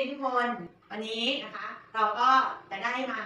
รียนทุกคนวันนี้นะคะ เราก็จะได้มา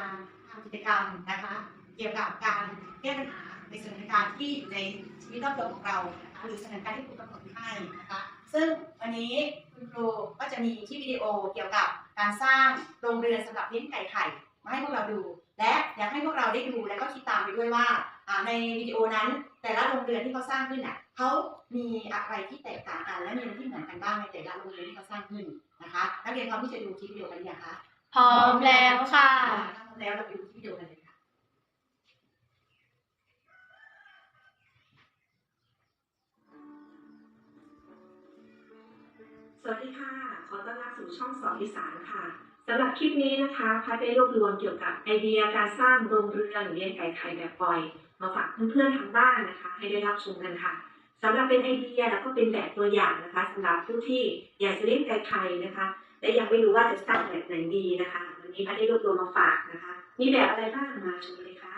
ทำกิจกรรมนะคะ เกี่ยวกับการแก้ปัญหาในสถานการณ์ที่อยู่ในชีวิตรอบตัวของเรานะคะหรือสถานการณ์ที่ครูกำหนดให้นะคะ ซึ่งวันนี้คุณครูก็จะมีที่วิดีโอเกี่ยวกับการสร้างโรงเรือนสำหรับเลี้ยงไก่ไข่มาให้พวกเราดู และอยากให้พวกเราได้ดูและก็คิดตามไปด้วยว่าอ่าในวิดีโอนั้นแต่ละโรงเรือนที่เขาสร้างขึ้นน่ะเขา มีอะไรที่แตกต่างกันและมีอะไรที่เหมือนกันบ้างในแต่ละโรงเรือนที่เขาสร้างขึ้นนะคะนักเรียนพร้อมที่จะดูคลิปวิดีโอกันหรือยังคะพร้อมแล้วค่ะถ้าพร้อมแล้วเราไปดูคลิปวิดีโอกันเลยค่ะสวัสดีค่ะ ขอต้อนรับสู่ช่องสอนอีสานค่ะสำหรับคลิปนี้นะคะพัดได้รวบรวมเกี่ยวกับไอเดียการสร้างโรงเรือนเลี้ยงไก่ไข่แบบปล่อย มาฝากเพื่อนๆทางบ้านนะคะ ให้ได้รับชมกันค่ะ สำหรับเป็นไอเดียแล้วก็เป็นแบบตัวอย่างนะคะสำหรับผู้ที่อยากจะเลี้ยงไก่ไข่นะคะ และยังไม่รู้ว่าจะสร้างแบบไหนดีนะคะวันนี้พัดได้รวบรวมมาฝากนะคะ มีแบบอะไรบ้างมาชมเลยค่ะ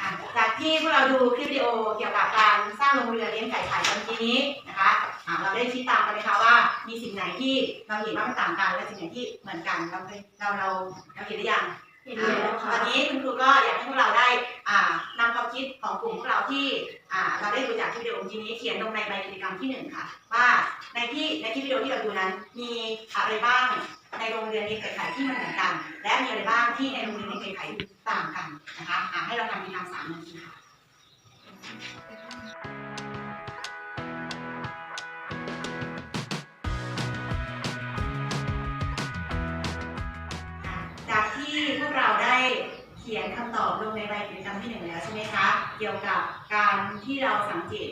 อะจากที่พวกเราดูคลิปวิดีโอเกี่ยวกับการ โรงเรือนเลี้ยงไก่ไข่ตอนกี้นี้นะคะอะเราได้คิดตามกันไหมคะว่า มีสิ่งไหนที่เราเห็นว่ามันต่างกันและสิ่งไหนที่เหมือนกันเราเคยเราเราเราเห็นหรือยังเห็นแล้ววัค่ะนนี้คุณครูก็อยากให้พวกเราได้อ่านำความคิดของกลุ่มพวกเราที่อ่าเราได้ดูจากคลิปวิดีโอทีนี้เขียนลงในใบกิจกรรมที่หนึ่งค่ะ ว่าในที่ในคลิปวิดีโอที่เราดูนั้น มีอะไรบ้างในโรงเรียนเลี้ยงไก่ไข่ที่มันเหมือนกัน และมีอะไรบ้างที่ในโรงเรียนเลี้ยงไก่ไข่ต่างกันนะคะอ่าให้เราทำกิจกรรมสามนาทีค่ะ คำตอบลงในใบกิจกรรมที่หนึ่งแล้วใช่ไหมคะ เกี่ยวกับการที่เราสังเกต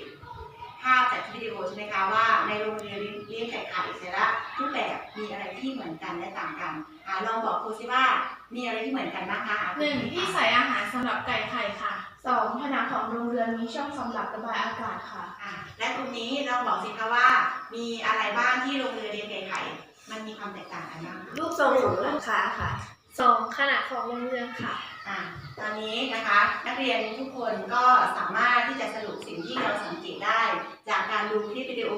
ภาพจากคลิปวิดีโอใช่ไหมคะว่าในโรงเรียนเลี้ยงไก่ไข่แต่ละรูปแบบมีอะไรที่เหมือนกันและต่างกันอ่าลองบอกครูซิว่ามีอะไรที่เหมือนกันบ้างคะอะหนึ่งที่ใส่อาหารสำหรับไก่ไข่ค่ะสองผนังของโรงเรือนมีช่องสำหรับระบายอากาศค่ะอ่าและตรงนี้เราบอกสิคะว่า มีอะไรบ้างที่โรงเรียนเลี้ยงไก่ไข่มันมีความแตกต่างกันบ้างคะรูปทรงของลูกค้าค่ะสองขนาดของโรงเรือนค่ะ อ่าตอนนี้นะคะนักเรียนทุกคนก็สามารถที่จะสรุปสิ่งที่เราสังเกตได้ จากการดูคลิปวิดีโอ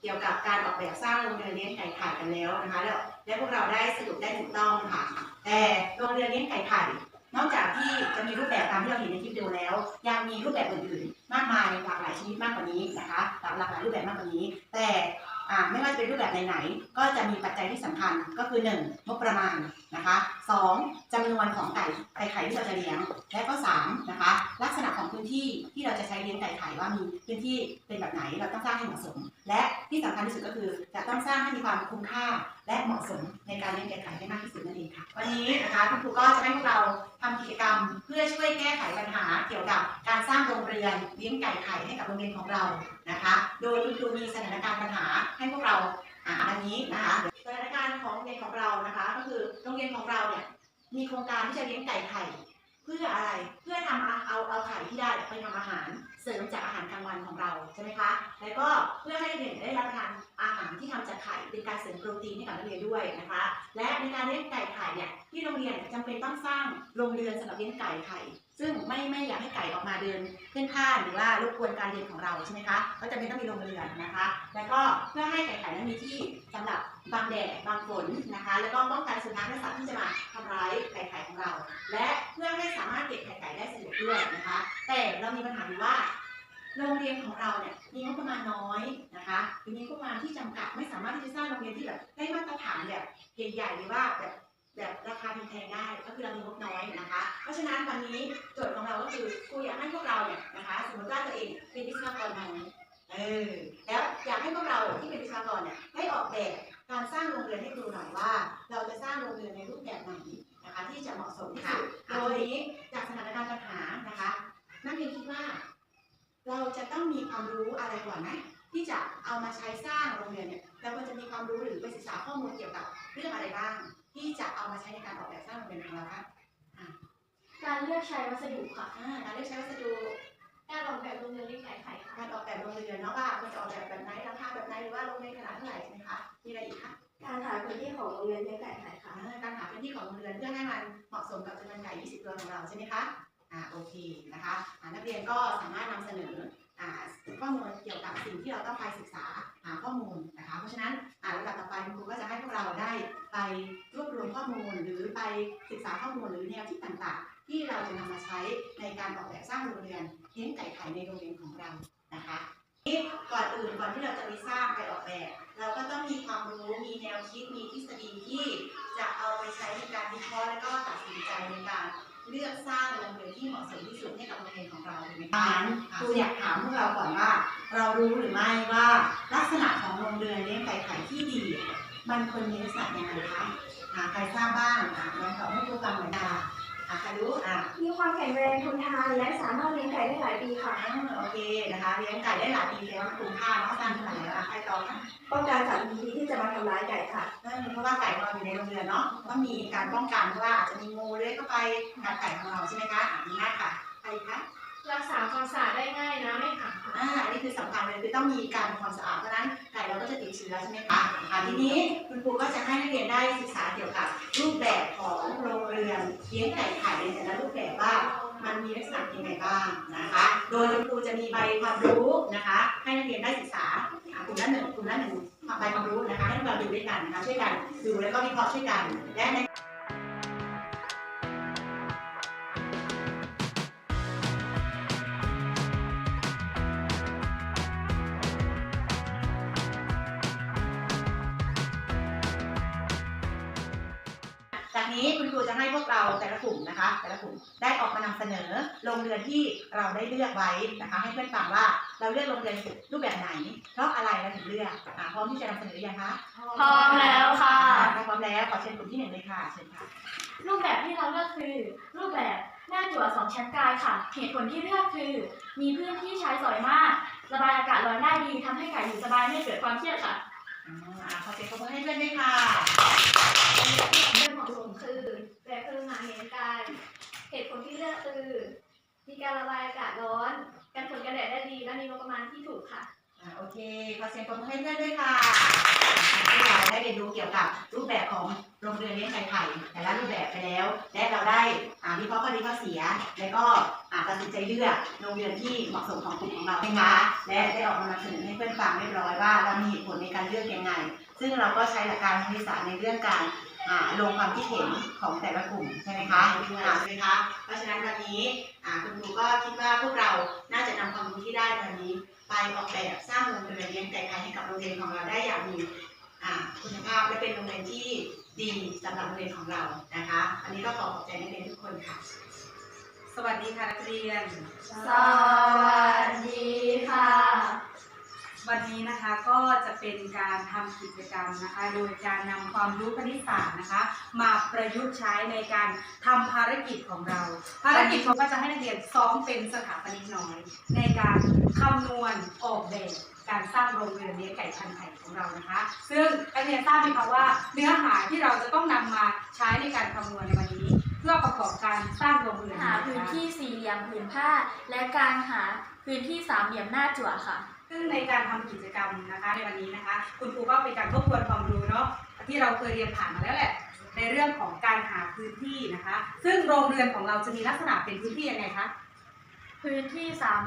เกี่ยวกับการออกแบบสร้างโรงเรือนเลี้ยงไก่ไข่กันแล้วนะคะแล้วและพวกเราได้สรุปได้ถูกต้องค่ะ แต่โรงเรือนเลี้ยงไก่ไข่นอกจากที่จะมีรูปแบบตามที่เราเห็นในคลิปวิดีโอแล้ว ยังมีรูปแบบอื่นๆ มากมายหลากหลายชนิดมากกว่านี้นะคะหลากหลายรูปแบบมากกว่านี้ แต่ไม่ว่าจะเป็นรูปแบบไหนๆก็จะมีปัจจัยที่สำคัญก็คือ 1. งบประมาณ นะคะสองจำนวนของไก่ไก่ไข่ที่เราจะเลี้ยง และก็สามนะคะ ลักษณะของพื้นที่ที่เราจะใช้เลี้ยงไก่ไข่ว่ามีพื้นที่เป็นแบบไหนเราต้องสร้างให้เหมาะสม และที่สำคัญที่สุดก็คือจะต้องสร้างให้มีความคุ้มค่า และเหมาะสมในการเลี้ยงไก่ไข่ให้มากที่สุดนั่นเองค่ะวันนี้นะคะคุณครูก็จะให้พวกเราทำกิจกรรม เพื่อช่วยแก้ไขปัญหาเกี่ยวกับการสร้างโรงเรือนเลี้ยงไก่ไข่ให้กับโรงเรียนของเรานะคะ โดยคุณครูมีสถานการณ์ปัญหาให้พวกเราอ่าดังนี้นะคะ สถานการณ์ของโรงเรียนของเรานะคะ ก็คือโรงเรียนของเราเนี่ยมีโครงการที่จะเลี้ยงไก่ไข่ เพื่ออะไรเพื่อทำเอาเอาเอาไข่ที่ได้ไปทำอาหารเสริมจากอาหารกลางวันของเราใช่ไหมคะแล้วก็เพื่อให้เด็กได้รับประทานอาหารที่ทำจากไข่เป็นการเสริมโปรตีนให้กับนักเรียนด้วยนะคะ และในการเลี้ยงไก่ไข่เนี่ยที่โรงเรียนจำเป็นต้องสร้างโรงเรือนสำหรับเลี้ยงไก่ไข่ซึ่งไม่ไม่อยากให้ไก่ออกมาเดินเพ่นพ่านหรือว่ารบกวนการเรียนของเราใช่ไหมคะก็จะเป็นต้องมีโรงเรือนนะคะ แล้วก็เพื่อให้ไก่ไข่นั้นมีที่สำหรับ บางแดดบางฝนนะคะ แล้วก็ป้องกันสุนัขและสัตว์ที่จะมาทำร้ายไก่ไข่ของเรา และเพื่อให้สามารถเก็บไข่ไก่ได้สะดวกด้วยนะคะ แต่เรามีปัญหาอยู่ว่าโรงเรียนของเราเนี่ยมีงบประมาณน้อยนะคะมีงบประมาณที่จำกัดไม่สามารถที่จะสร้างโรงเรียนที่แบบได้มาตรฐานแบบใหญ่ๆหรือว่าแบบแบบราคาแพงๆได้ก็คือเรามีงบน้อยนะคะ เพราะฉะนั้นวันนี้โจทย์ของเราก็คือครูอยากให้พวกเราเนี่ยนะคะสมมติว่าตัวเองเป็นวิศวกรน้อยเออแล้วอยากให้พวกเราที่เป็นวิศวกรเนี่ยได้ออกแบบ การสร้างโรงเรียนให้ครูหน่อยว่า เราจะสร้างโรงเรียนในรูปแบบไหนนะคะที่จะเหมาะสมที่สุดโดยนี้จากสถานการณ์ปัญหานะคะนักเรียนคิดว่า เราจะต้องมีความรู้อะไรก่อนไหมที่จะเอามาใช้สร้างโรงเรียนเนี่ยเราควรจะมีความรู้หรือไปศึกษาข้อมูลเกี่ยวกับเรื่องอะไรบ้าง ที่จะเอามาใช้ในการออกแบบสร้างโรงเรียนของเราคะการเลือกใช้วัสดุค่ะอ่าการเลือกใช้วัสดุการออกแบบโรงเรือนเลี้ยงไก่ไข่ค่ะการออกแบบโรงเรียนเนาะว่าควรจะออกแบบแบบไหนราคาแบบไหนหรือว่าโรงเรียนขนาดเท่าไหร่ใช่ไหมคะ มีอะไรอีกคะการหาพื้นที่ของโรงเรียนเลี้ยงไก่ไข่อ่าการหาพื้นที่ของโรงเรือนเพื่อให้มันเหมาะสมกับจำนวนไก่ 20 ตัวของเราใช่ไหมคะ อ่า โอเค นะคะอ่านักเรียนก็สามารถนำเสนออ่าข้อมูลเกี่ยวกับสิ่งที่เราต้องไปศึกษาหาข้อมูลนะคะ เพราะฉะนั้นอ่าลำดับต่อไปคุณครูก็จะให้พวกเราได้ไปรวบรวมข้อมูลหรือไปศึกษาข้อมูลหรือแนวคิดต่างๆ ที่เราจะนำมาใช้ในการออกแบบสร้างโรงเรือนเลี้ยงไก่ไข่ในโรงเรียนของเรา นะคะก่อนอื่นก่อนที่เราจะไปสร้างไปออก เลือกสร้างโรงเรียนที่เหมาะสมที่สุดให้กับโรงเรียนของเราถูกไหมคะครูอยากถามพวกเราก่อนว่า เรารู้หรือไม่ว่าลักษณะของโรงเรือนเลี้ยงไก่ไข่ที่ดี มันควรมีลักษณะยังไงคะอ่าใครทราบบ้างนะลองตอบให้ครูฟังหน่อยค่ะ อะใครรู้อะมีความแข็งแรงทนทานและสามารถเลี้ยงไก่ได้หลายปีค่ะ อ่าโอเคนะคะเลี้ยงไก่ได้หลายปีแล้วคุ้มค่าเนาะสร้างขนาดไหนอะใครตอบคะป้องกันสัตว์มีพิษที่จะมาทำร้ายไก่ค่ะ นั่นเพราะว่าไก่ของเราอยู่ในโรงเรือนเนาะต้องมีการป้องกันเพราะว่าอาจจะมีงูเลื้อยเข้าไปกัดไก่ของเราใช่ไหมคะอะดีมากค่ะใครอีกคะ รักษาความสะอาดได้ง่ายนะไม่ขังค่ะอ่าอันนี้คือสำคัญเลยคือต้องมีการทำความสะอาดเพราะฉะนั้นไก่เราก็จะติดเชื้อใช่ไหมคะอะทีนี้คุณครูก็จะให้นักเรียนได้ศึกษาเกี่ยวกับรูปแบบของโรงเรือนเลี้ยงไก่ไข่ในแต่ละรูปแบบว่ามันมีลักษณะยังไงบ้างนะคะ โดยคุณครูจะมีใบความรู้นะคะ ให้นักเรียนได้ศึกษาอะกลุ่มละหนึ่งกลุ่มละหนึ่งใบความรู้นะคะให้เราดูด้วยกันนะคะช่วยกันดูแล้วก็วิเคราะห์ช่วยกันและใน นะคะแต่ละกลุ่มได้ออกมานำเสนอโรงเรือนที่เราได้เลือกไว้นะคะให้เพื่อนฟังว่าเราเลือกโรงเรือนรูปแบบไหน เพราะอะไรเราถึงเลือกอะพร้อมที่จะนำเสนอหรือยังคะพร้อมแล้วค่ะอ่ถ้าพร้อมแล้วขอเชิญกลุ่มที่หนึ่งเลยค่ะเชิญค่ะรูปแบบที่เราเลือกคือ รูปแบบหน้าจั่วสองชั้นกายค่ะเหตุผลที่เลือกคือ มีพื้นที่ใช้สอยมากระบายอากาศร้อนได้ดีทำให้ไก่อยู่สบายไม่เกิดความเครียดค่ะอ่าขอเสียงปรบมือให้เพื่อนด้วยค่ะเรื่องเหมาะสมคือแบบคือหาเหตุการเหตุผลที่เลือกคือมีการระบายอากาศร้อน กันฝนกันแดดได้ดี และมีงบประมาณที่ถูกค่ะ อ่าโอเค ขอเสียงปรบมือให้เพื่อนด้วยค่ะที่เราได้เรียนรู้เกี่ยวกับรูปแบบของโรงเรือนเลี้ยงไก่ไข่แต่ละรูปแบบไปแล้ว และเราได้อ่าวิเคราะห์ข้อดีข้อเสีย และก็อ่าตัดสินใจเลือกโรงเรือนที่เหมาะสมของกลุ่มของเรานะคะและได้ออกมานำเสนอให้เพื่อนฟังเรียบร้อยว่าเรามีเหตุผลในการเลือกยังไง ซึ่งเราก็ใช้หลักการคณิตศาสตร์ในเรื่องการ ลงความคิดเห็นของแต่ละกลุ่มใช่ไหมคะอ่าใช่ไหมคะ เพราะฉะนั้นวันนี้อ่าคุณครูก็คิดว่าพวกเราน่าจะนำความรู้ที่ได้วันนี้ ไปออกแบบสร้างโรงเรียนเลี้ยงไก่ไข่ให้กับโรงเรียนของเราได้อย่างมีอ่าคุณภาพและเป็นโรงเรียนที่ดีสำหรับโรงเรียนของเรานะคะ อันนี้ก็ขอขอบใจนักเรียนทุกคนค่ะ สวัสดีค่ะนักเรียน สวัสดีค่ะ วันนี้นะคะก็จะเป็นการทำกิจกรรมนะคะ โดยการนำความรู้คณิตศาสตร์นะคะ มาประยุกต์ใช้ในการทำภารกิจของเรา ภารกิจของก็จะให้นักเรียนซ้อมเป็นสถาปนิกน้อย ในการคำนวณออกแบบการสร้างโรงเรือนเลี้ยงไก่พันไข่ของเรานะคะ ซึ่งนักเรียนทราบไหมคะว่าเนื้อหาที่เราจะต้องนำมาใช้ในการคำนวณในวันนี้ เพื่อประกอบการสร้างโรงเรือนหาพื้นที่สี่เหลี่ยมผืนผ้า และการหาพื้นที่สามเหลี่ยมหน้าจั่วค่ะ ซึ่งในการทำกิจกรรมนะคะในวันนี้นะคะ คุณครูก็เป็นการทบทวนความรู้เนาะที่เราเคยเรียนผ่านมาแล้วแหละ ในเรื่องของการหาพื้นที่นะคะ ซึ่งโรงเรือนของเราจะมีลักษณะเป็นพื้นที่ยังไงคะพื้นที่สาม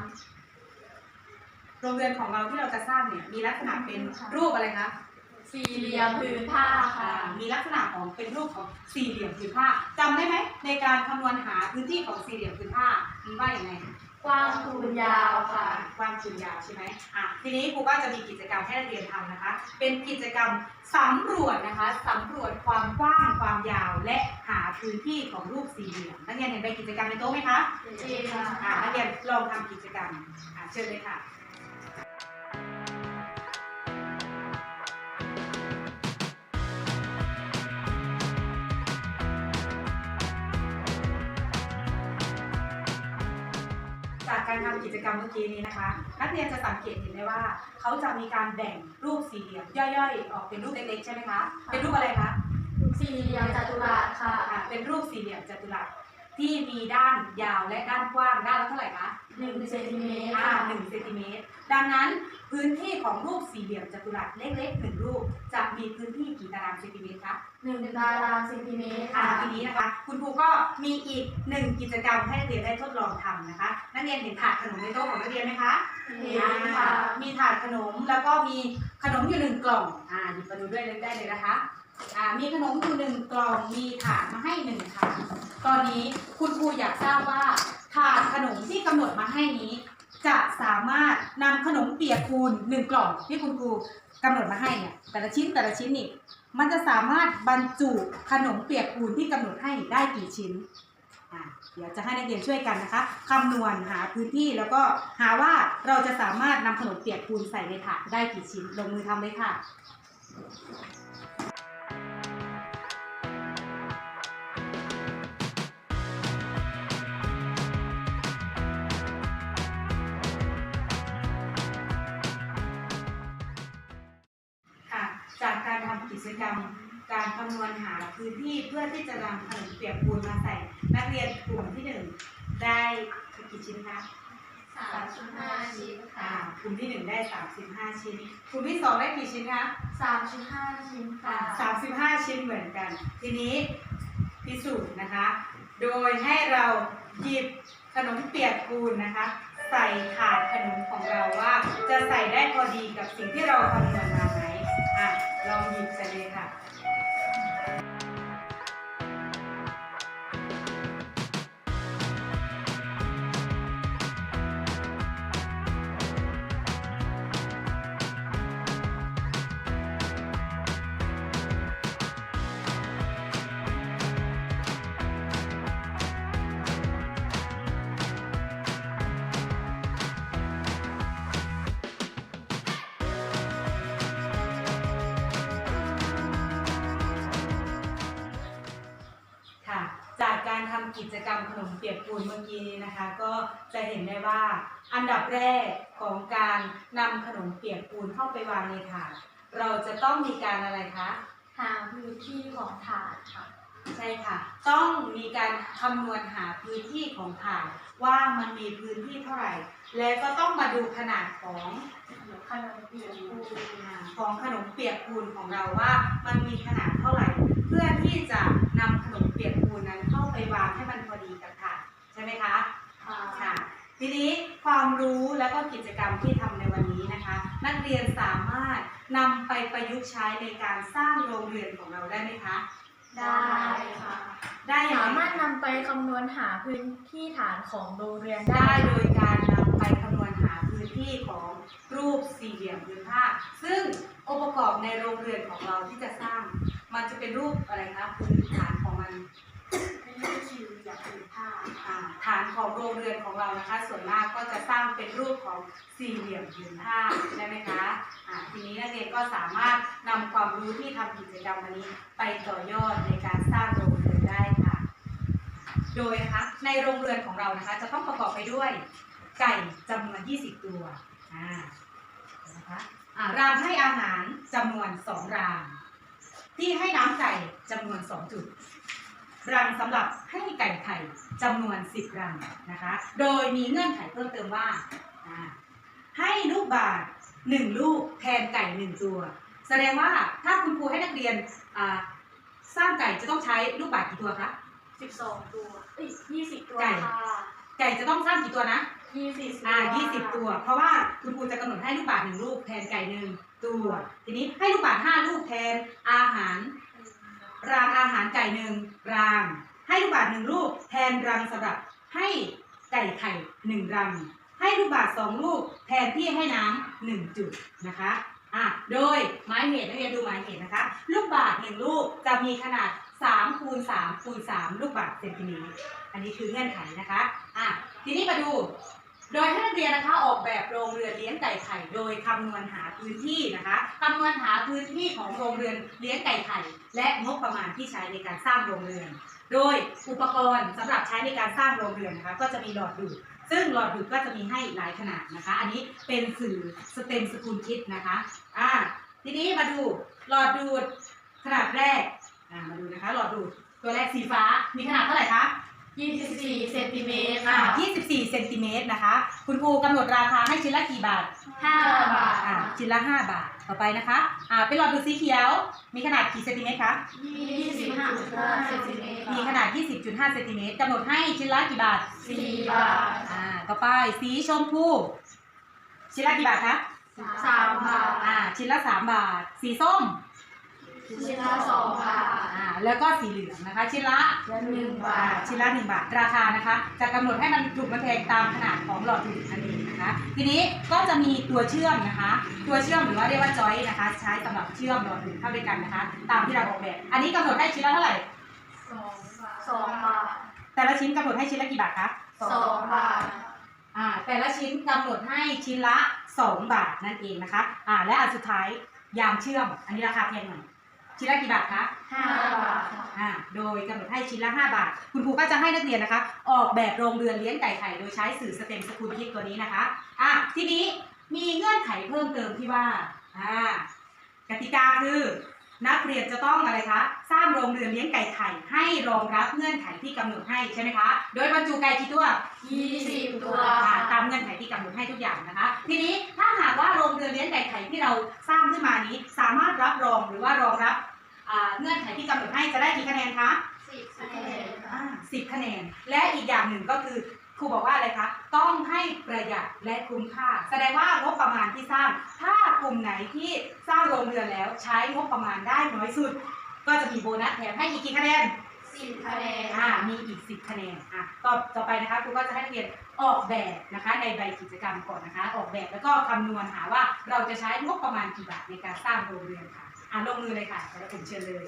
โรงเรือนของเราที่เราจะสร้างเนี่ยมีลักษณะเป็นรูปอะไรคะสี่เหลี่ยมผืนผ้าอ่าค่ะ มีลักษณะของเป็นรูปของสี่เหลี่ยมผืนผ้าจำได้ไหมในการคำนวณหาพื้นที่ของสี่เหลี่ยมผืนผ้ามันว่าอย่างไง กว้างคูณยาวค่ะกว้างคูณยาวใช่ไหมอะทีนี้ครูก็จะมีกิจกรรมให้นักเรียนทำนะคะ เป็นกิจกรรมสำรวจนะคะสำรวจความกว้างความยาวและหาพื้นที่ของรูปสี่เหลี่ยมนักเรียนเห็นใบกิจกรรมในโต๊ะไหมคะ จริงค่ะ อะนักเรียนลองทำกิจกรรมอะเชิญเลยค่ะ กการทำกิจกรรมเมื่อกี้นี้นะคะ นักเรียนจะสังเกตเห็นได้ว่า เขาจะมีการแบ่งรูปสี่เหลี่ยมย่อยๆ ออกเป็นรูปเล็กๆใช่ไหมคะ เป็นรูปอะไรคะ สี่เหลี่ยมจัตุรัสค่ะ อะเป็นรูปสี่เหลี่ยมจัตุรัส ที่มีด้านยาวและด้านกว้างด้านละเท่าไหร่คะหนึ่งเซนติเมตรอ่าค่ะหนึ่งเซนติเมตรดังนั้นพื้นที่ของรูปสี่เหลี่ยมจัตุรัสเล็กๆหนึ่งรูป จะมีพื้นที่กี่ตารางเซนติเมตรคะหนึ่งตารางเซนติเมตรอ่าค่ะทีนี้นะคะ คุณครูก็มีอีกหนึ่งกิจกรรมให้นักเรียนได้ทดลองทำนะคะ นักเรียนเห็นถาดขนมในโต๊ะของนักเรียนไหมคะ เห็นค่ะ มีถาดขนมแล้วก็มีขนมอยู่หนึ่งกล่อง อ่าหยิบมาดูด้วยเลยได้เลยนะคะ อ่ามีขนมอยู่หนึ่งกล่องมีถาดมาให้หนึ่งถาดตอนนี้คุณครูอยากทราบว่าถาดขนมที่กำหนดมาให้นี้ จะสามารถนำขนมเปียกคูณหนึ่งกล่องที่คุณครูกำหนดมาให้เนี่ยแต่ละชิ้นแต่ละชิ้นนี่มันจะสามารถบรรจุขนมเปียกปูนที่กำหนดให้ได้กี่ชิ้นอะเดี๋ยวจะให้นักเรียนช่วยกันนะคะคำนวณหาพื้นที่แล้วก็หาว่าเราจะสามารถนำขนมเปียกปูนใส่ในถาดได้กี่ชิ้น ลงมือทำเลยค่ะค่ะ กิจกรรมการคำนวณหาพื้นที่เพื่อที่จะนำขนมเปียกปูนมาใส่ นักเรียนกลุ่มที่หนึ่งได้กี่ชิ้นคะสามสิบห้าชิ้นอ่าค่ะกลุ่มที่หนึ่งได้35ชิ้นกลุ่มที่สองได้กี่ชิ้นคะสามสิบห้าชิ้นค่ะ35ชิ้นเหมือนกัน ทีนี้พิสูจน์นะคะ โดยให้เราหยิบขนมเปียกปูนนะคะ ใส่ถาดขนมของเราว่า จะใส่ได้พอดีกับสิ่งที่เราคำนวณมาไหมอะ ลองหยิบไปเลยค่ะ การทำกิจกรรมขนมเปียกปูนเมื่อกี้นี้นะคะ ก็จะเห็นได้ว่าอันดับแรกของการนำขนมเปียกปูนเข้าไปวางในถาดเราจะต้องมีการอะไรคะหาพื้นที่ของถาดค่ะ ใช่ค่ะ ต้องมีการคำนวณหาพื้นที่ของถาดว่ามันมีพื้นที่เท่าไหร่ และก็ต้องมาดูขนาดของขนมเปียกปูนของขนมเปียกปูนของเราว่า มันมีขนาดเท่าไหร่ เพื่อที่จะนำขนมเปียกปูนนั้นเข้า ไปวางให้มันพอดีกับถาดใช่ไหมคะค่ะค่ะทีนี้ความรู้แล้วก็กิจกรรมที่ทำในวันนี้นะคะ นักเรียนสามารถนำไปประยุกต์ใช้ในการสร้างโรงเรียนของเราได้ไหมคะได้ค่ะได้ยังสาไงมารถนำไปคำนวณหาพื้นที่ฐานของโรงเรียนได้ได้โดยการนำไปคำนวณหาพื้นที่ของรูปสี่เหลี่ยมผืนผ้าซึ่งองค์ประกอบในโรงเรือนของเราที่จะสร้าง มันจะเป็นรูปอะไรคะพื้นฐานของมัน เป็นรูปสี่เหลี่ยมผืนผ้าอ่าฐานของโรงเรือนของเรานะคะ ส่วนมากก็จะสร้างเป็นรูปของสี่เหลี่ยมผืนผ้าได้ไหมคะอ่าทีนี้นักเรียนก็สามารถนำความรู้ที่ทำกิจกรรมวันนี้ไปต่อยอดในการสร้างโรงเรือนได้ค่ะ โดยนะคะในโรงเรือนของเรานะคะ จะต้องประกอบไปด้วยไก่จำนวน 20 ตัวอ่าเดี๋ยวนะคะอ่ารางให้อาหารจำนวน 2 รางที่ให้น้ำไก่จำนวน 2 จุด รังสำหรับให้ไก่ไข่จำนวน 10 รังนะคะ โดยมีเงื่อนไขเพิ่มเติมว่าอ่าให้ลูกบาศก์หนึ่งลูกแทนไก่หนึ่งตัว แสดงว่าถ้าคุณครูให้นักเรียนอ่าสร้างไก่จะต้องใช้ลูกบาศก์กี่ตัวคะสิบสองตัวเอ้ยยี่สิบตัวไก่ค่ะไก่จะต้องสร้างกี่ตัวนะยี่สิบอ่า20ตัว เพราะว่าคุณครูจะกำหนดให้ลูกบาศก์หนึ่งลูกแทนไก่หนึ่งตัว ทีนี้ให้ลูกบาศก์ห้าลูกแทนอาหาร รางอาหารไก่หนึ่งราง ให้ลูกบาศก์หนึ่งลูก แทนรังสำหรับให้ไก่ไข่หนึ่งรัง ให้ลูกบาศก์สองลูก แทนที่ให้น้ำหนึ่งจุดนะคะอะโดยหมายเหตุนักเรียนดูหมายเหตุนะคะ ลูกบาศก์หนึ่งลูกจะมีขนาด3คูณ3คูณ3ลูกบาศก์เซนติเมตรอันนี้คือเงื่อนไขนะคะอะทีนี้มาดู โดยให้นักเรียนนะคะออกแบบโรงเรือนเลี้ยงไก่ไข่ โดยคำนวณหาพื้นที่นะคะคำนวณหาพื้นที่ของโรงเรือนเลี้ยงไก่ไข่ และงบประมาณที่ใช้ในการสร้างโรงเรือน โดยอุปกรณ์สำหรับใช้ในการสร้างโรงเรือนนะคะก็จะมีหลอดดูดซึ่งหลอดดูดก็จะมีให้หลายขนาดนะคะ อันนี้เป็นสื่อสเต็มสกุลคิดนะคะอ่าทีนี้มาดูหลอดดูดขนาดแรกอ่ามาดูนะคะหลอดดูดตัวแรกสีฟ้ามีขนาดเท่าไหร่คะ 24เซนติเมตรอ่าค่ะ 24เซนติเมตรนะคะ คุณครูกำหนดราคาให้ชิ้นละกี่บาท5 บาทอ่าชิ้นละ 5 บาท ต่อไปนะคะ อ่าเป็นหลอดดูดสีเขียว มีขนาดกี่เซนติเมตรคะ 25เซนติเมตรมีขนาด 20.5เซนติเมตรกำหนดให้ชิ้นละกี่บาท 4บาทอ่า ต่อไปสีชมพู ชิ้นละกี่บาทคะ3บาท อ่า ชิ้นละ 3 บาท สีส้ม ชิ้นละ2บาท อ่าแล้วก็สีเหลืองนะคะชิ้นละ1บาอ่าท ชิ้นละ1บาทราคานะคะ จะกำหนดให้มันถูกมาแพงตามขนาดของหลอดดูดนั่นเองนะคะ ทีนี้ก็จะมีตัวเชื่อมนะคะ ตัวเชื่อมหรือว่าเรียกว่าจอยนะคะ ใช้สำหรับเชื่อมหลอดดูดเข้าด้วยกันนะคะ ตามที่เราออกแบบ อันนี้กำหนดให้ชิ้นละเท่าไหร่2บาทแต่ละชิ้นกำหนดให้ชิ้นละกี่บาทคะ2บาท อ่าแต่ละชิ้นกำหนดให้ชิ้นละ 2 บาทนั่นเองนะคะอ่าและอันสุดท้ายยางเชื่อม อันนี้ราคาแพงหน่อย ชิ้นละกี่บาทคะ5บาทอ่าโดยกำหนดให้ชิ้นละ 5 บาท คุณครูก็จะให้นักเรียนนะคะ ออกแบบโรงเรือนเลี้ยงไก่ไข่โดยใช้สื่อสเต็มสกุลคิดตัวนี้นะคะอะทีนี้มีเงื่อนไขเพิ่มเติมที่ว่าอ่ากติกาคือ นักเรียนจะต้องอะไรคะ สร้างโรงเรือนเลี้ยงไก่ไข่ให้รองรับเงื่อนไขที่กำหนดให้ใช่ไหมคะ โดยบรรจุไก่กี่ตัว20ตัวอ่าตามเงื่อนไขที่กำหนดให้ทุกอย่างนะคะ ทีนี้ถ้าหากว่าโรงเรือนเลี้ยงไก่ไข่ที่เราสร้างขึ้นมานี้ สามารถรับรองหรือว่ารองรับอ่าเงื่อนไขที่กำหนดให้จะได้กี่คะแนนคะ10คะแนนสิบคะแนน และอีกอย่างหนึ่งก็คือ ครูบอกว่าอะไรคะต้องให้ประหยัดและคุ้มค่า แสดงว่างบประมาณที่สร้าง ถ้ากลุ่มไหนที่สร้างโรงเรือนแล้วใช้งบประมาณได้น้อยสุด ก็จะมีโบนัสแถมให้อีกกี่คะแนน10คะแนนอ่ามีอีก10คะแนนอะต่อต่อไปนะคะครูก็จะให้นักเรียนออกแบบนะคะในใบกิจกรรมก่อนนะคะ ออกแบบแล้วก็คำนวณหาว่าเราจะใช้งบประมาณกี่บาทในการสร้างโรงเรือนค่ะอะลงมือเลยค่ะแต่ละกลุ่มเชิญเลย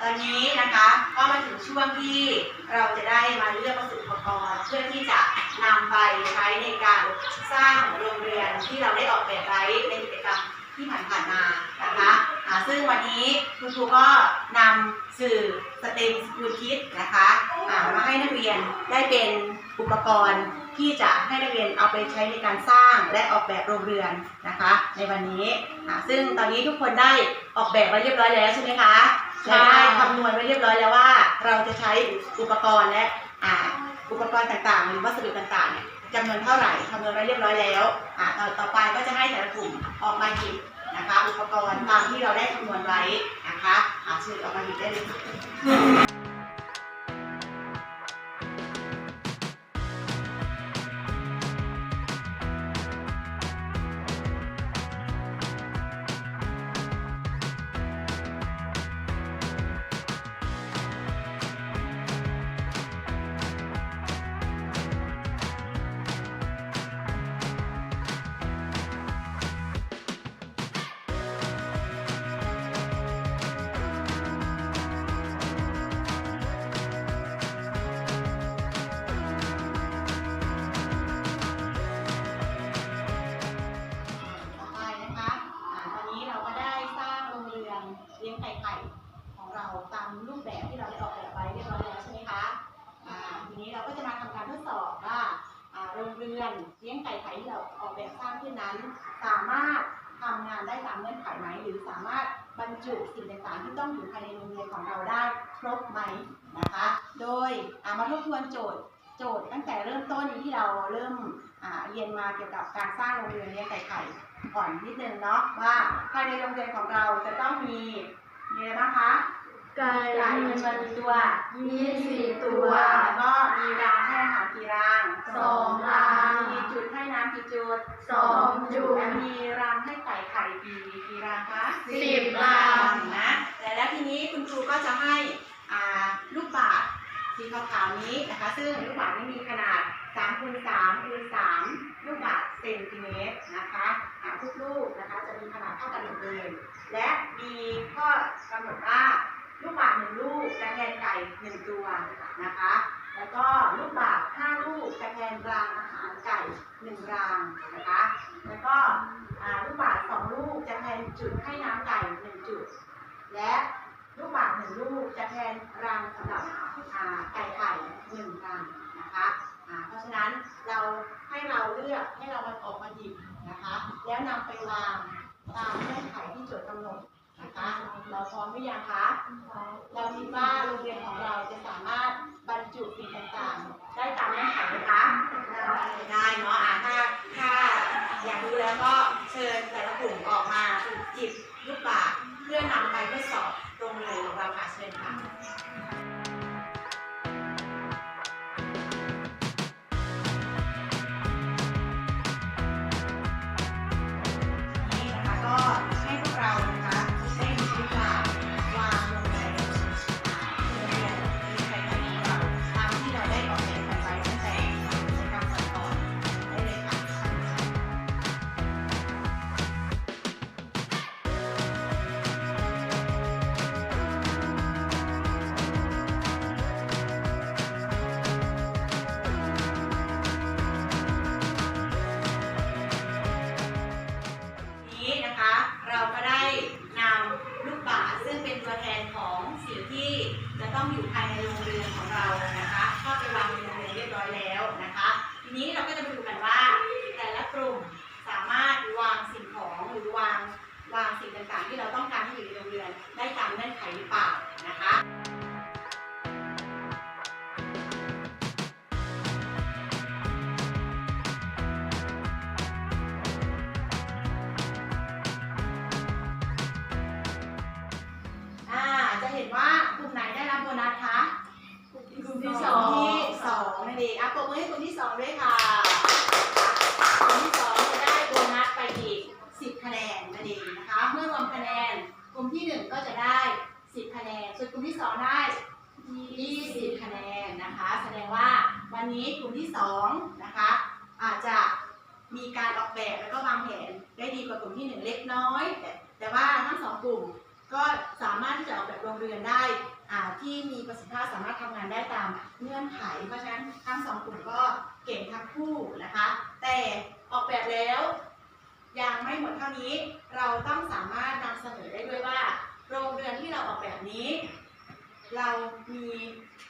ตอนนี้นะคะก็มาถึงช่วงที่เราจะได้มาเลือกวัสดุอุปกรณ์เพื่อที่จะนำไปใช้ในการสร้างโรงเรียนที่เราได้ออกแบบไว้ในกิจกรรมที่ผ่านๆมานะคะอ่าซึ่งวันนี้คุณครูก็นำสื่อสเต็มสกูลคิดนะคะอ่ามาให้นักเรียนได้เป็นอุปกรณ์ ที่จะให้นักเรียนเอาไปใช้ในการสร้างและออกแบบโรงเรือนนะคะ ในวันนี้อ่าซึ่งตอนนี้ทุกคนได้ออกแบบไว้เรียบร้อยแล้วใช่ไหมคะและได้คำนวณไว้เรียบร้อยแล้วว่า เราจะใช้อุปกรณ์และอ่าอุปกรณ์ต่างๆ หรือวัสดุต่างๆเนี่ยจำนวนเท่าไหร่คำนวณไว้เรียบร้อยแล้วอ่าต่อต่อไปก็จะให้แต่ละกลุ่มออกมาหยิบนะคะ อุปกรณ์ตามที่เราได้คำนวณไว้นะคะอ่าเชิญออกมาหยิบได้เลยค่ะ บรรจุสิ่งต่างๆที่ต้องอยู่ภายในโรงเรียนของเราได้ครบไหมนะคะ โดยอามาทบทวนโจทย์โจทย์ตั้งแต่เริ่มต้นที่เราเริ่มเรียนมาเกี่ยวกับการสร้างโรงเรียนเลี้ยงไก่ไข่ก่อนนิดนึงเนาะว่าภายในโรงเรียนของเราจะต้องมีมีอะไรบ้างคะ ไก่มีมันตัวยี่สิบตัวแล้วก็มีรังให้อาหารกี่รังสองรังมีจุดให้น้ำกี่จุดสองจุดและมีรังให้ไก่ไข่กี่กี่รังคะสิบรังนะแต่แล้วทีนี้คุณครูก็จะให้อ่าลูกบาศก์สีขาวๆนี้นะคะ ซึ่งลูกบาศก์นี้มีขนาด3คูณ3คูณ3ลูกบาศก์เซนติเมตรนะคะอ่าทุกลูกนะคะจะมีขนาดเท่ากันหมดเลยและมีข้อกำหนดว่า ลูกบาศก์หนึ่งลูกจะแทนไก่หนึ่งตัวนะคะ แล้วก็ลูกบาศก์ห้าลูกจะแทนรางอาหารไก่หนึ่งรางนะคะ แล้วก็ลูกบาศก์สองลูกจะแทนจุดให้น้ำไก่หนึ่งจุด และลูกบาศก์หนึ่งลูกจะแทนรางสำหรับไก่ไข่หนึ่ง นัสคะกลุ่มที่สองที่สองนั่นเองอะปรบมือให้กลุ่มที่สองด้วยค่ะ กลุ่มที่สองจะได้โบนัสไปอีก 10 คะแนนนั่นเองนะคะ เมื่อรวมคะแนน กลุ่มที่หนึ่งก็จะได้ 10 คะแนน ส่วนกลุ่มที่สองได้ 20 คะแนนนะคะ แสดงว่าวันนี้กลุ่มที่สองนะคะ อาจจะมีการออกแบบแล้วก็วางแผนได้ดีกว่ากลุ่มที่หนึ่งเล็กน้อย แต่แต่ว่าทั้งสองกลุ่ม ก็สามารถที่จะออกแบบโรงเรียนได้อ่าที่มีประสิทธิภาพสานได้ตามเงื่อนไข เพราะฉะนั้นทั้งสองกลุ่มก็เก่งทั้งคู่นะคะ แต่ออกแบบแล้วยังไม่หมดเท่านี้ เราต้องสามารถนำเสนอได้ด้วยว่า โรงเรือนที่เราออกแบบนี้ เรามี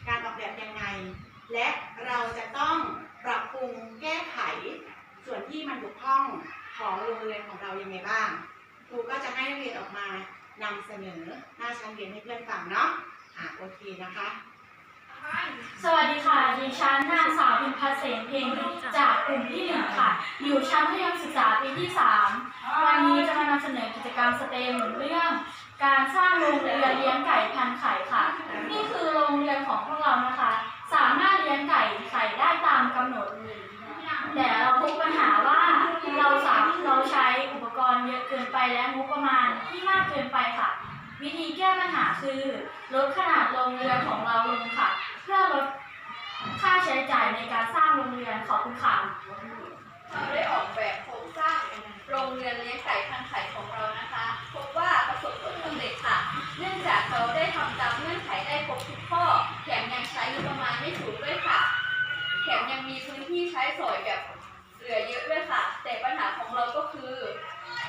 การออกแบบยังไง และเราจะต้องปรับปรุงแก้ไข ส่วนที่มันบกพร่องของโรงเรียนของเรายังไงบ้าง ครูก็จะให้นักเรียนออกมานำเสนอหน้าชั้นเรียนให้เพื่อนฟังเนาะอะโอเคนะคะ สวัสดีค่ะ ดิฉันนางสาวพิมพ์เสนเพ็งจากกลุ่มที่หนึ่งค่ะ อยู่ชั้นมัธยมศึกษาปีที่สามวันนี้จะมานำเสนอกิจกรรมสเตมเรื่องการสร้างโรงเรือนเลี้ยงไก่พันไข่ค่ะ นี่คือโรงเรือนของพวกเรานะคะ สามารถเลี้ยงไก่ไข่ได้ตามกำหนด แต่เราพบปัญหาว่าเราสามเราใช้อุปกรณ์เยอะเกินไปและงบประมาณที่มากเกินไปค่ะ วิธีแก้ปัญหาคือลดขนาดโรงเรือนของเราลงค่ะ เพื่อลดค่าใช้จ่ายในการสร้างโรงเรือนขอบคุณค่ะ เราได้ออกแบบโครงสร้างโรงเรือนเลี้ยงไก่พันไข่ของเรานะคะ พบว่าประสบผลสำเร็จค่ะ เนื่องจากเราได้ทำตามเงื่อนไขได้ครบทุกข้อ แถมยังใช้งบประมาณไม่สูงด้วยค่ะ แถมยังมีพื้นที่ใช้สอยแบบเหลือเยอะด้วยค่ะ แต่ปัญหาของเราก็คือ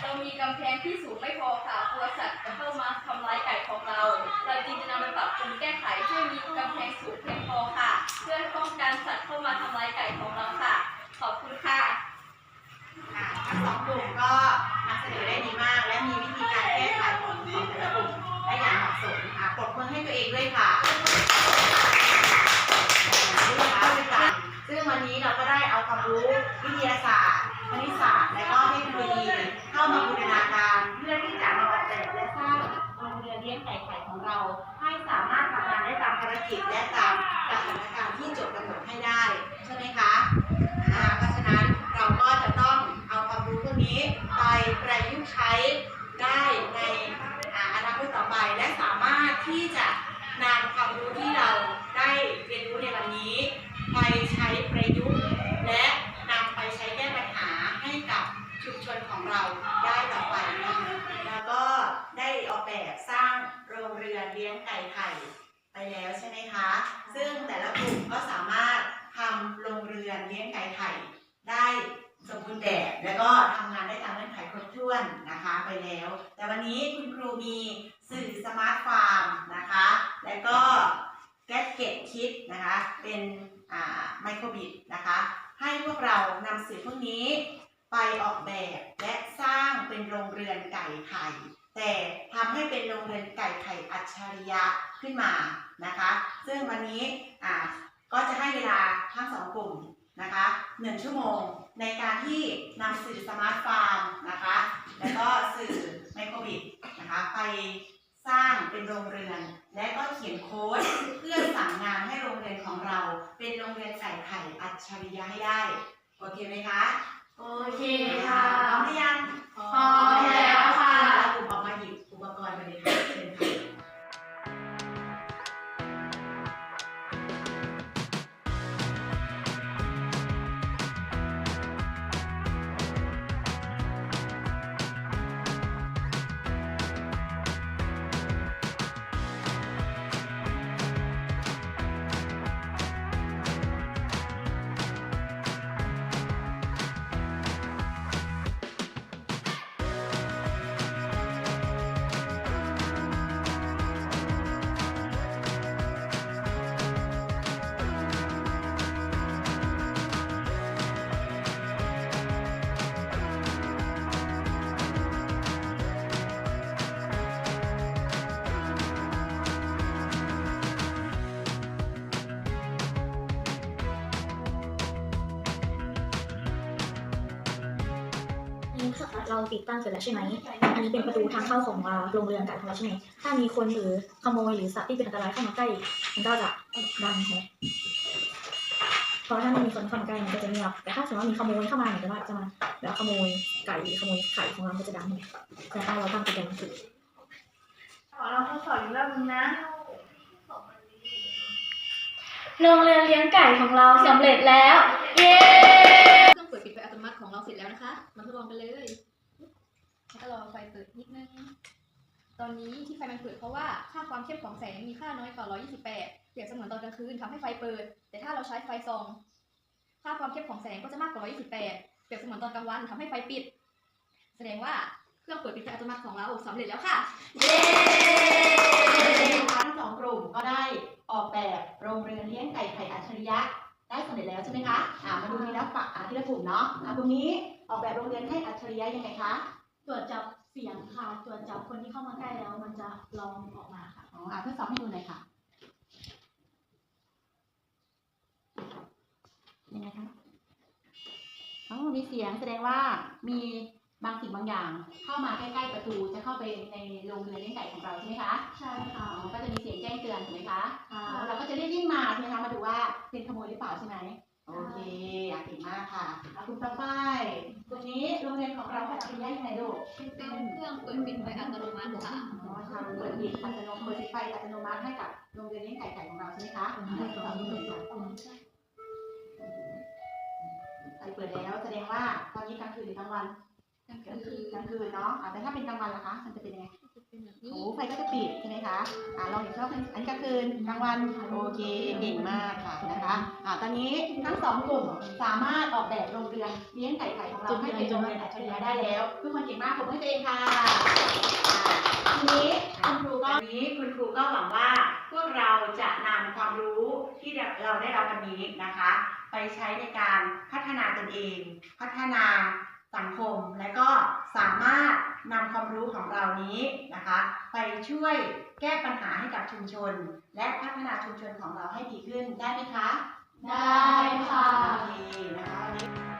เรามีกำแพงที่สูงไม่พอค่ะกลัวสัตว์จะเข้ามาทำร้ายไก่ของเรา เราจึงจะนำไปปรับปรุงแก้ไขให้มีกำแพงสูง รู้วิทยาศาสตร์คณิตศาสตร์ และก็เทคโนโลยีเข้ามาบูรณาการเพื่อที่จะมาออกแบบและสร้างโรงเรือนเลี้ยงไก่ไข่ของเรา ให้สามารถทำงานได้ตามภารกิจและตามิดนะคะ ให้พวกเรานำสื่อพวกนี้ ไปออกแบบและสร้างเป็นโรงเรือนไก่ไข่แต่ทำให้เป็นโรงเรือนไก่ไข่อัจฉริยะขึ้นมานะคะ ซึ่งวันนี้อ่าก็จะให้เวลาทั้งสองกลุ่มนะคะหนึ่งชั่วโมงในการที่นำสื่อสมาร์ทฟาร์มนะคะ แล้วก็สื่อไมโครบิดนะคะ ไปสร้างเป็นโรงเรือน และก็เขียนโค้ด สั่งงานให้โรงเรียนของเรา เป็นโรงเรียนไก่ไข่อัจฉริยะให้ได้ โอเคไหมคะ โอเคค่ะพร้อมหรือยังพร้อมแล้วค่ะ เราติดตั้งเสร็จแล้วใช่ไหม อันนี้เป็นประตูทางเข้าของเราโรงเรือนไก่ของเราใช่ไหม ถ้ามีคนหรือขโมยหรือสัตว์ที่เป็นอันตรายเข้ามาใกล้ มันก็จะดังใช่ไหมเพราะถ้าไม่มีคนเข้ามาใกล้มันก็จะเงียบแต่ถ้าสมมติว่ามีขโมยเข้ามาเนี่ยจะว่าจะมาแล้วขโมยไก่ขโมยไข่ของเราก็จะดังใช่ไหมแต่ถ้าเราตั้งโปรแกรมถูกขอเราทดสอบอีกรอบนึงนะโรงเรือนเลี้ยงไก่ของเราสำเร็จแล้ว เย้ องเปิดปิดไฟอัตโนมัติของเราเสร็จแล้วนะคะ มาทดลองกันเลยแล้วก็รอไฟเปิดนิดนึง ตอนนี้ที่ไฟมันเปิดเพราะว่าค่าความเข้มของแสงมีค่าน้อยกว่า 128 เปรียบเสมือนตอนกลางคืนทำให้ไฟเปิด แต่ถ้าเราใช้ไฟส่อง ค่าความเข้มของแสงก็จะมากกว่า 128 เปรียบเสมือนตอนกลางวันทำให้ไฟปิด แสดงว่าเครื่องเปิดปิดไฟอัตโนมัติของเราสำเร็จแล้วค่ะ เย้ทั้งสองกลุ่มก็ได้ออกแบบโรงเรือนเลี้ยงไก่ไข่อัจฉริยะ ได้สำเร็จแล้วใช่ไหมคะอ่ามาดูทีละฝั่งอ่าทีละกลุ่มเนาะอ่ากลุ่มนี้ออกแบบโรงเรียนให้อัจฉริยะยังไงคะตรวจจับเสียงค่ะ ตรวจจับคนที่เข้ามาใกล้แล้ว มันจะร้องออกมาค่ะ อ๋ออ่าทดสอบให้ดูหน่อยค่ะยังไงคะอ๋อมีเสียงแสดงว่ามี บางสิ่งบางอย่าง เข้ามาใกล้ๆประตูจะเข้าไปในโรงเรือนเลี้ยงไก่ของเราใช่ไหมคะใช่ค่ะอ๋อก็จะมีเสียงแจ้งเตือนถูกไหมคะค่ะเราก็จะรีบวิ่งมาใช่ไหมคะมาดูว่าเป็นขโมยหรือเปล่าใช่ไหมโอเคอะเก่งมากค่ะอะคุณต่อไปตรงนี้โรงเรียนของเราอัจฉริยะยังไงลูกเป็นเครื่องเปิดปิดไฟอัตโนมัติค่ะอ๋อทำเปิดปิดอัตโนมัติเปิดไฟอัตโนมัติให้กับโรงเรียนเลี้ยงไก่ไก่ของเราใช่ไหมคะให้กับเราด้วยค่ะไฟเปิดแล้วแสดงว่าตอนนี้กลางคืนหรือกลางวัน กลางกลางคืคืนนกลางคืนเนาะอะแต่ถ้าเป็นกลางวันล่ะคะ มันจะเป็นยังไงเป็นแบบโอ้นี้ไฟก็จะปิดใช่ไหมคะอ่าลองอีกรอบหนึงอันนี้กลางคืนกลางวันโอเคเก่งมากค่ะนะคะอ่าตอนนี้ทั้งสองกลุ่มสามารถออกแบบโรงเรือนเลี้ยงไก่ไข่ของเราให้เป็นโรงเรือนอัจฉริยะได้แล้วทุกคนเก่งมากผมให้ตัวเองค่ะอ่าทีนี้คุณครูก็วันนี้คุณครูก็หวังว่าพวกเราจะนำความรู้ที่เราได้รับวันนี้นะคะ ไปใช้ในการพัฒนาตนเอง พัฒนา สังคม และก็สามารถนำความรู้ของเรานี้นะคะ ไปช่วยแก้ปัญหาให้กับชุมชน และพัฒนาชุมชนของเราให้ดีขึ้นได้ไหมคะ ได้ค่ะโอเคนะคะวันนี้